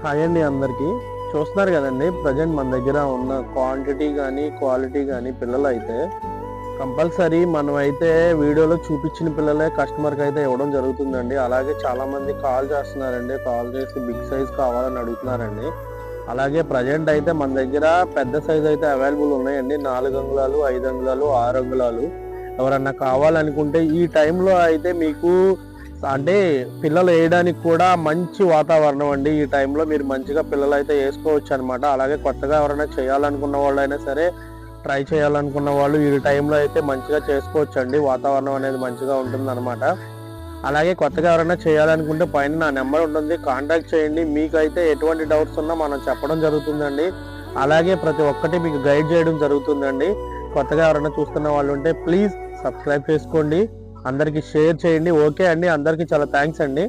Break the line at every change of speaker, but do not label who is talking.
Hi అండి అందరికీ. చూస్తున్నారు కదండి ప్రజెంట్ మన దగ్గర ఉన్న క్వాంటిటీ కానీ క్వాలిటీ కానీ పిల్లలు అయితే కంపల్సరీ మనమైతే వీడియోలో చూపించిన పిల్లలే కస్టమర్కి అయితే ఇవ్వడం జరుగుతుందండి. అలాగే చాలామంది కాల్ చేస్తున్నారండి కాల్ చేసి బిగ్ సైజ్ కావాలని అడుగుతున్నారండి. అలాగే ప్రజెంట్ అయితే మన దగ్గర పెద్ద సైజ్ అయితే అవైలబుల్ ఉన్నాయండి. నాలుగు అంగుళాలు ఐదు అంగుళాలు ఆరు అంగుళాలు ఎవరన్నా కావాలనుకుంటే ఈ టైంలో అయితే మీకు అంటే పిల్లలు వేయడానికి కూడా మంచి వాతావరణం అండి. ఈ టైంలో మీరు మంచిగా పిల్లలు అయితే వేసుకోవచ్చు అనమాట అలాగే కొత్తగా ఎవరైనా చేయాలనుకున్న వాళ్ళు అయినా సరే ట్రై చేయాలనుకున్న వాళ్ళు ఈ టైంలో అయితే మంచిగా చేసుకోవచ్చు అండి. వాతావరణం అనేది మంచిగా ఉంటుంది అనమాట అలాగే కొత్తగా ఎవరైనా చేయాలనుకుంటే పైన నా నెంబర్ ఉంటుంది. కాంటాక్ట్ చేయండి. మీకైతే ఎటువంటి డౌట్స్ ఉన్నా మనం చెప్పడం జరుగుతుందండి. అలాగే ప్రతి ఒక్కటి మీకు గైడ్ చేయడం జరుగుతుందండి. కొత్తగా ఎవరైనా చూస్తున్న వాళ్ళు ఉంటే ప్లీజ్ సబ్స్క్రైబ్ చేసుకోండి. అందరికీ షేర్ చేయండి. ఓకే అండి. అందరికీ చాలా థ్యాంక్స్ అండి.